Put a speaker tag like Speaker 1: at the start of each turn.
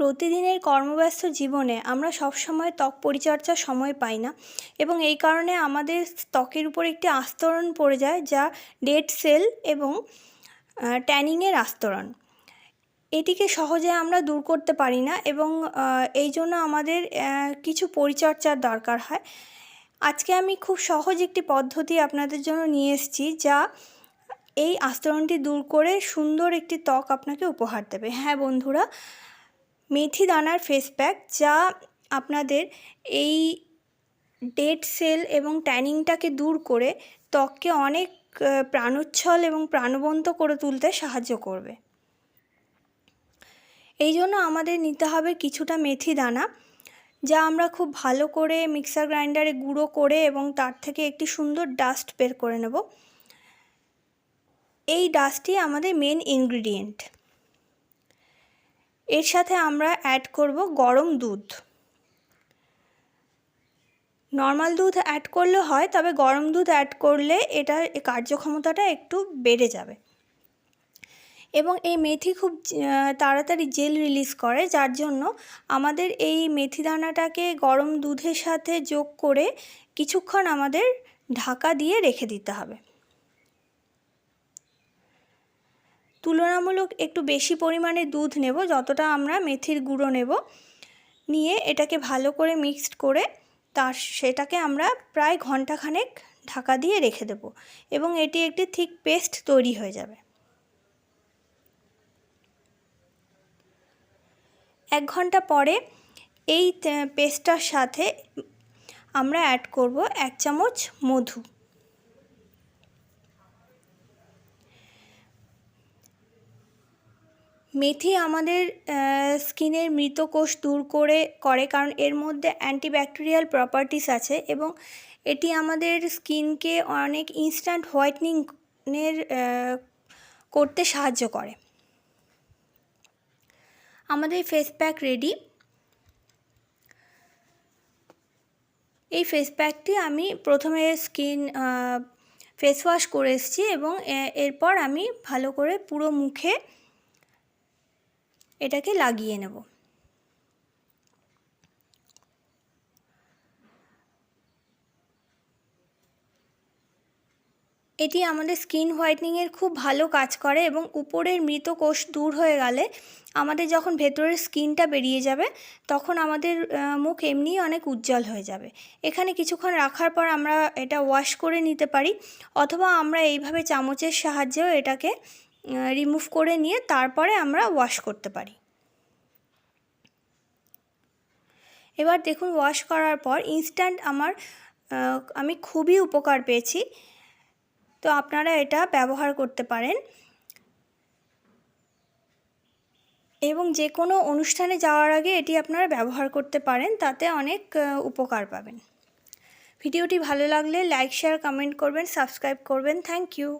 Speaker 1: প্রতিদিনের কর্মব্যস্ত জীবনে আমরা সবসময় ত্বক পরিচর্যার সময় পাই না এবং এই কারণে আমাদের ত্বকের উপর একটি আস্তরণ পড়ে যায় যা ডেড সেল এবং ট্যানিংয়ের আস্তরণ। এটিকে সহজে আমরা দূর করতে পারি না এবং এই জন্য আমাদের কিছু পরিচর্যার দরকার হয়। আজকে আমি খুব সহজ একটি পদ্ধতি আপনাদের জন্য নিয়ে এসেছি যা এই আস্তরণটি দূর করে সুন্দর একটি ত্বক আপনাকে উপহার দেবে। হ্যাঁ বন্ধুরা মেথি দানার ফেস প্যাক যা আপনাদের এই ডেড সেল এবং ট্যানিংটাকে দূর করে ত্বককে অনেক প্রাণোচ্ছল এবং প্রাণবন্ত করে তুলতে সাহায্য করবে। এই জন্য আমাদের নিতে হবে কিছুটা মেথি দানা যা আমরা খুব ভালো করে মিক্সার গ্রাইন্ডারে গুঁড়ো করে এবং তার থেকে একটি সুন্দর ডাস্ট বের করে নেব। এই ডাস্টই আমাদের মেন ইনগ্রিডিয়েন্ট এর সাথে আমরা অ্যাড করব গরম দুধ। নর্মাল দুধ অ্যাড করলে হয়, তবে গরম দুধ অ্যাড করলে এটা কার্যক্ষমতাটা একটু বেড়ে যাবে। এবং এই মেথি খুব তাড়াতাড়ি জেল রিলিজ করে, যার জন্য আমাদের এই মেথি দানাটাকে গরম দুধের সাথে যোগ করে কিছুক্ষণ আমাদের ঢাকা দিয়ে রেখে দিতে হবে। তুলনামূলক একটু বেশি পরিমাণে দুধ নেব, যতটা আমরা মেথির গুঁড়ো নেব। নিয়ে এটাকে ভালো করে মিক্সড করে তার সেটাকে আমরা প্রায় ঘন্টাখানেক ঢাকা দিয়ে রেখে দেব এবং এটি একটি থিক পেস্ট তৈরি হয়ে যাবে। এক ঘণ্টা পরে এই পেস্টটার সাথে আমরা অ্যাড করব এক চামচ মধু। মেথি আমাদের স্কিনের মৃত কোষ দূর করে করে কারণ এর মধ্যে অ্যান্টিব্যাকটেরিয়াল প্রপার্টিস আছে এবং এটি আমাদের স্কিনকে অনেক ইনস্ট্যান্ট হোয়াইটনিংয়ের করতে সাহায্য করে। আমাদের ফেস প্যাক রেডি এই ফেস প্যাকটি আমি প্রথমে স্কিন ফেস ওয়াশ করে এসেছি এবং এরপর আমি ভালো করে পুরো মুখে এটাকে লাগিয়ে নেব। এটি আমাদের স্কিন হোয়াইটনিংয়ের খুব ভালো কাজ করে এবং উপরের মৃত কোষ দূর হয়ে গেলে আমাদের যখন ভেতরের স্কিনটা বেরিয়ে যাবে, তখন আমাদের মুখ এমনিই অনেক উজ্জ্বল হয়ে যাবে। এখানে কিছুক্ষণ রাখার পর আমরা এটা ওয়াশ করে নিতে পারি, অথবা আমরা এইভাবে চামচের সাহায্যেও এটাকে রিমুভ করে নিয়ে তারপরে আমরা ওয়াশ করতে পারি। এবার দেখুন ওয়াশ করার পর ইনস্ট্যান্ট আমার আমি খুবই উপকার পেয়েছি। তো আপনারা এটা ব্যবহার করতে পারেন। এবং যে কোনো অনুষ্ঠানে যাওয়ার আগে এটি আপনারা ব্যবহার করতে পারেন, তাতে অনেক উপকার পাবেন। ভিডিওটি ভালো লাগলে লাইক শেয়ার কমেন্ট করবেন সাবস্ক্রাইব করবেন। Thank you